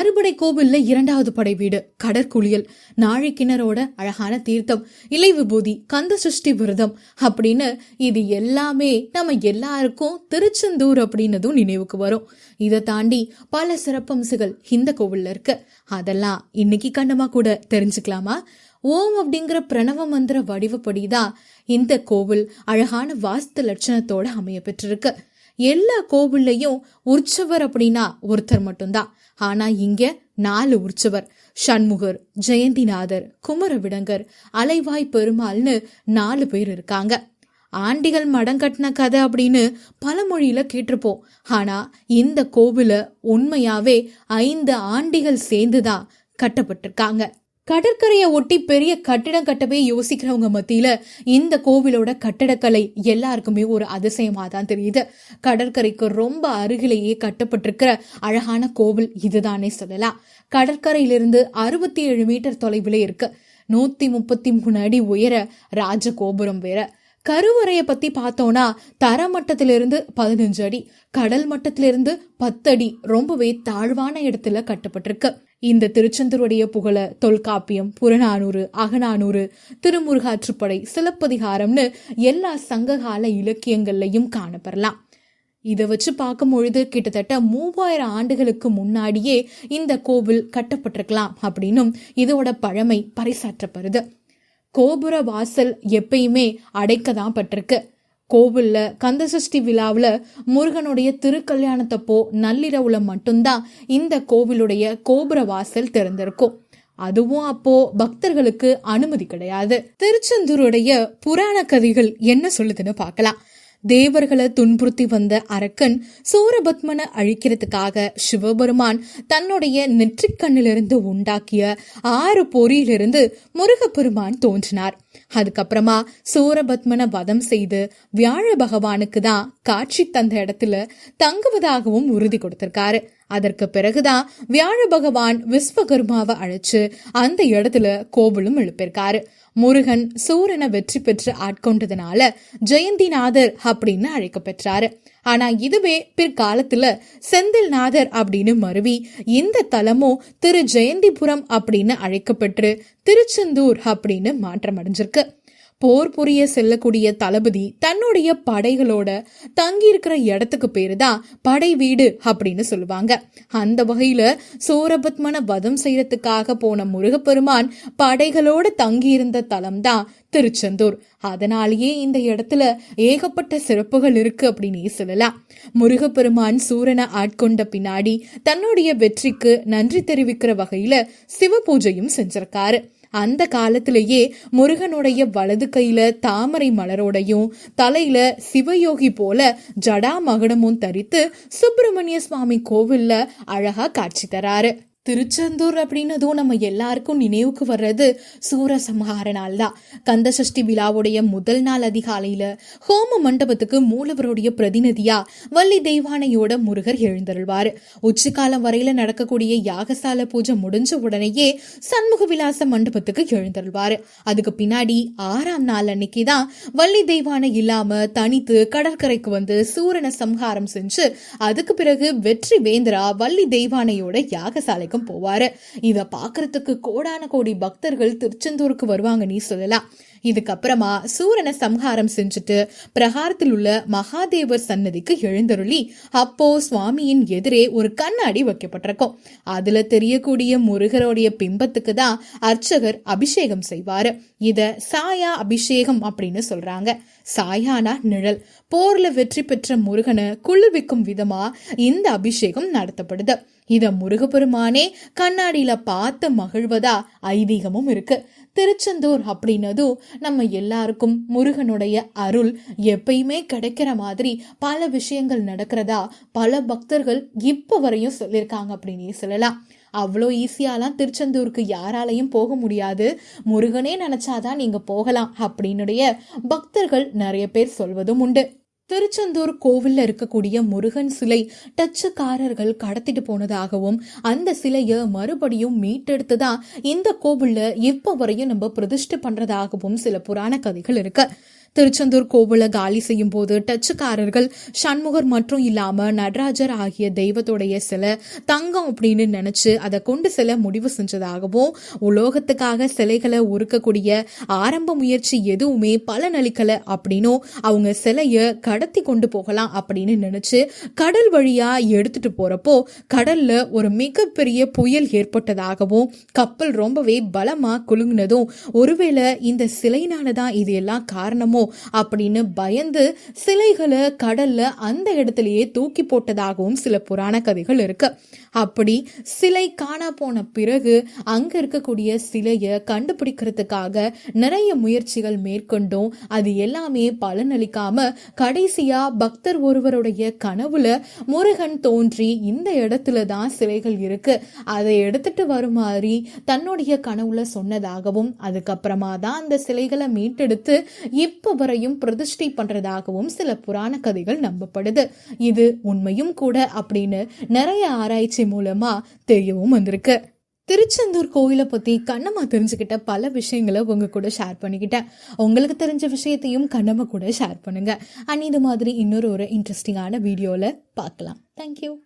அறுபடை கோவில்ல இரண்டாவது படை வீடு. கடற்குளியல் நாழிக்கிணறோட அழகான தீர்த்தம். இலை விபூதி கந்த சஷ்டி விரதம் அப்படின்னு இது எல்லாமே நம்ம எல்லாருக்கும் திருச்செந்தூர் அப்படின்னதும் நினைவுக்கு வரும். இதை தாண்டி பல சிறப்பம்சங்கள் இந்த கோவில்ல இருக்கு. அதெல்லாம் இன்னைக்கு கண்ணமா கூட தெரிஞ்சுக்கலாமா? ஓம் அப்படிங்கிற பிரணவ மந்திர வடிவப்படிதான் இந்த கோவில் அழகான வாஸ்து லட்சணத்தோட அமைய பெற்றிருக்கு எல்லா கோவில்லையும் உற்சவர் அப்படின்னா ஒருத்தர் மட்டும்தான். ஆனா இங்க நாலு உற்சவர். சண்முகர் ஜெயந்திநாதர் குமரவிடங்கர் அலைவாய் பெருமாள்னு நாலு பேர் இருக்காங்க. ஆண்டிகள் மடங்கட்டின கதை அப்படின்னு பல மொழியில கேட்டிருப்போம். ஆனா இந்த கோவில உண்மையாவே ஐந்து ஆண்டிகள் சேர்ந்துதான் கட்டப்பட்டிருக்காங்க. கடற்கரையை ஒட்டி பெரிய கட்டிடம் கட்டவே யோசிக்கிறவங்க மத்தியில இந்த கோவிலோட கட்டடக்கலை எல்லாருக்குமே ஒரு அதிசயமா தான் தெரியுது. கடற்கரைக்கு ரொம்ப அருகிலேயே கட்டப்பட்டிருக்கிற அழகான கோவில் இதுதானே சொல்லலாம். கடற்கரையிலிருந்து அறுபத்தி ஏழு மீட்டர் தொலைவில் இருக்கு. நூத்தி முப்பத்தி மூணு அடி உயர ராஜகோபுரம் வேற. கருவறையை பத்தி பார்த்தோம்னா தரமட்டத்திலிருந்து பதினஞ்சு அடி கடல் மட்டத்திலிருந்து பத்தடி ரொம்பவே தாழ்வான இடத்துல கட்டப்பட்டிருக்கு. இந்த திருச்செந்தூருடைய புகழ தொல்காப்பியம் புறநானூறு அகநானூறு திருமுருகாற்றுப்படை சிலப்பதிகாரம்னு எல்லா சங்ககால இலக்கியங்கள்லையும் காணப்பெறலாம். இதை வச்சு பார்க்கும் பொழுது கிட்டத்தட்ட மூவாயிரம் ஆண்டுகளுக்கு முன்னாடியே இந்த கோவில் கட்டப்பட்டிருக்கலாம் அப்படின்னும் இதோட பழமை பறைசாற்றப்படுது கோபுர வாசல் எப்பயுமே அடைக்க தான் பட்டிருக்கு கோவிலில் கந்தசஷ்டி விழாவில் முருகனுடைய திருக்கல்யாணத்தப்போ நள்ளிரவுல மட்டும்தான் இந்த கோவிலுடைய கோபுர வாசல் திறந்திருக்கும். அதுவும் அப்போ பக்தர்களுக்கு அனுமதி கிடையாது. திருச்செந்தூருடைய புராண கதைகள் என்ன சொல்லுதுன்னு பார்க்கலாம். தேவர்களை துன்புறுத்தி வந்த அரக்கன் சூரபத்மனை அழிக்கிறதுக்காக சிவபெருமான் தன்னுடைய நெற்றிக்கண்ணிலிருந்து உண்டாக்கிய ஆறு பொறியிலிருந்து முருகப்பெருமான் தோன்றினார். அதுக்கப்புறமா சூரபத்மனை வதம் செய்து வியாழ பகவானுக்கு தான் காட்சி தந்த இடத்துல தங்குவதாகவும் உறுதி கொடுத்திருக்காரு. அதற்கு பிறகுதான் வியாழ பகவான் விஸ்வகர்மாவை அழைச்சு அந்த இடத்துல கோவிலும் எழுப்பியிருக்காரு. முருகன் சூரனை வெற்றி பெற்று ஆட்கொண்டதுனால ஜெயந்திநாதர் அப்படின்னு அழைக்கப்பெற்றாரு. ஆனா இதுவே பிற்காலத்துல செந்தில்நாதர் அப்படின்னு மருவி இந்த தலமும் திரு ஜெயந்திபுரம் அப்படின்னு அழைக்கப்பெற்று திருச்செந்தூர் அப்படின்னு மாற்றம் அடைஞ்சிருக்கு போர் புரிய செல்லக்கூடிய தளபதி தன்னுடைய படைகளோட தங்கி இருக்கிற இடத்துக்கு பேரு தான் படை வீடு அப்படின்னு சொல்லுவாங்க. அந்த வகையில சூரபத்மனை வதம் செய்யறதுக்காக போன முருகப்பெருமான் படைகளோட தங்கி இருந்த தலம் தான் திருச்செந்தூர். அதனாலேயே இந்த இடத்துல ஏகப்பட்ட சிறப்புகள் இருக்கு அப்படின்னு சொல்லலாம். முருகப்பெருமான் சூரனை ஆட்கொண்ட பின்னாடி தன்னுடைய வெற்றிக்கு நன்றி தெரிவிக்கிற வகையில சிவ பூஜையும் செஞ்சிருக்காரு. அந்த காலத்திலேயே முருகனுடைய வலது கையில தாமரை மலரோடையும் தலையில சிவயோகி போல ஜடா மகடமும் தரித்து சுப்பிரமணிய சுவாமி கோவில்ல அழகா காட்சி தராரு. திருச்செந்தூர் அப்படின்னதும் நம்ம எல்லாருக்கும் நினைவுக்கு வர்றது சூரசம்ஹார நாள் தான் கந்தசஷ்டி விழாவுடைய முதல் நாள் அதிகாலையில ஹோம மண்டபத்துக்கு மூலவருடைய பிரதிநிதியா வள்ளி தெய்வானையோட முருகர் எழுந்தருள்வார். உச்சிக்காலம் வரையில நடக்கக்கூடிய யாகசால பூஜை முடிஞ்ச உடனேயே சண்முக விலாச மண்டபத்துக்கு எழுந்தருள்வார். அதுக்கு பின்னாடி ஆறாம் நாள் அன்னைக்கு தான் வள்ளி தெய்வானை இல்லாம தனித்து கடற்கரைக்கு வந்து சூரனை சம்ஹாரம் செஞ்சு அதுக்கு பிறகு வெற்றி வேந்திரா வள்ளி தெய்வானையோட யாகசாலை வரைக்கும் போவாரு. இத பாக்குறதுக்கு கோடான கோடி பக்தர்கள் திருச்செந்தூருக்கு வருவாங்க நீ சொல்லலாம். இதுக்கப்புறமா சூரனை சம்ஹாரம் செஞ்சுட்டு பிரகாரத்தில் உள்ள மகாதேவர் சன்னதிக்கு எழுந்தருளி அப்போ சுவாமியின் எதிரே ஒரு கண்ணாடி வைக்கப்பட்டிருக்கும். அதுல தெரியக்கூடிய முருகருடைய பிம்பத்துக்கு தான் அர்ச்சகர் அபிஷேகம் செய்வாரு. இத சாயா அபிஷேகம் அப்படின்னு சொல்றாங்க. சாயானா நிழல். போர்ல வெற்றி பெற்ற முருகனை குளிர்விக்கும் விதமா இந்த அபிஷேகம் நடத்தப்படுது. இத முருகப்பெருமானே கண்ணாடியில பார்த்து மகிழ்வதா ஐதீகமும் இருக்கு. திருச்செந்தூர் அப்படின்னதும் நம்ம எல்லாருக்கும் முருகனுடைய அருள் எப்பயுமே கிடைக்கிற மாதிரி பல விஷயங்கள் நடக்கிறதா பல பக்தர்கள் இப்போ வரையும் சொல்லியிருக்காங்க அப்படின்னு சொல்லலாம். அவ்வளோ ஈஸியாலாம் திருச்செந்தூருக்கு யாராலையும் போக முடியாது. முருகனே நினச்சாதான் நீங்கள் போகலாம் அப்படின்னுடைய பக்தர்கள் நிறைய பேர் சொல்வதும் உண்டு. திருச்செந்தூர் கோவில்ல இருக்கக்கூடிய முருகன் சிலை டச்சுக்காரர்கள் கடத்திட்டு போனதாகவும் அந்த சிலையை மறுபடியும் மீட்டெடுத்துதான் இந்த கோவில்ல இப்ப வரையும் நம்ம பிரதிஷ்டை பண்றதாகவும் சில புராண கதைகள் இருக்கு. திருச்செந்தூர் கோவில காலி செய்யும் போது டச்சுக்காரர்கள் சண்முகர் மற்றும் இல்லாம நடராஜர் ஆகிய தெய்வத்துடைய சிலை தங்கம் அப்படின்னு நினைச்சு அதை கொண்டு செல்ல முடிவு செஞ்சதாகவும் உலோகத்துக்காக சிலைகளை உருக்கக்கூடிய ஆரம்ப முயற்சி எதுவுமே பலனளிக்கல அப்படின்னும் அவங்க சிலைய கடத்தி கொண்டு போகலாம் அப்படின்னு நினைச்சு கடல் வழியா எடுத்துட்டு போறப்போ கடல்ல ஒரு மிகப்பெரிய புயல் ஏற்பட்டதாகவும் கப்பல் ரொம்பவே பலமா குலுங்கினதும் ஒருவேளை இந்த சிலையினால தான் இது எல்லாம் காரணமோ அப்படின்னு பயந்து சிலைகளை கடல்ல அந்த இடத்துலயே தூக்கி போட்டதாகவும் சில புராண கதைகள் இருக்கு. அப்படி சிலை காணா போன பிறகு அங்க இருக்கக்கூடிய சிலையை கண்டுபிடிக்கிறதுக்காக நிறைய முயற்சிகள் மேற்கொண்டும் அது எல்லாமே பலனளிக்காம கடைசியா பக்தர் ஒருவருடைய கனவுல முருகன் தோன்றி இந்த இடத்துல தான் சிலைகள் இருக்கு. அதை எடுத்துட்டு வருமாறி தன்னுடைய கனவுல சொன்னதாகவும் அதுக்கப்புறமா தான் அந்த சிலைகளை மீட்டெடுத்து இப்ப வரையும் பிரதிஷ்டை பண்றதாகவும் சில புராண கதைகள் நம்பப்படுது. இது உண்மையும் கூட அப்படின்னு நிறைய ஆராய்ச்சி மூலமா தெரியவும் வந்திருக்கு. திருச்செந்தூர் கோயிலை பற்றி கண்ணம்மா தெரிஞ்சுக்கிட்ட பல விஷயங்களை உங்கள் கூட ஷேர் பண்ணிக்கிட்டேன். உங்களுக்கு தெரிஞ்ச விஷயத்தையும் கண்ணம்மா கூட ஷேர் பண்ணுங்கள் அண்ட் இது மாதிரி இன்னொரு ஒரு இன்ட்ரெஸ்டிங்கான வீடியோவில் பார்க்கலாம். தேங்க்யூ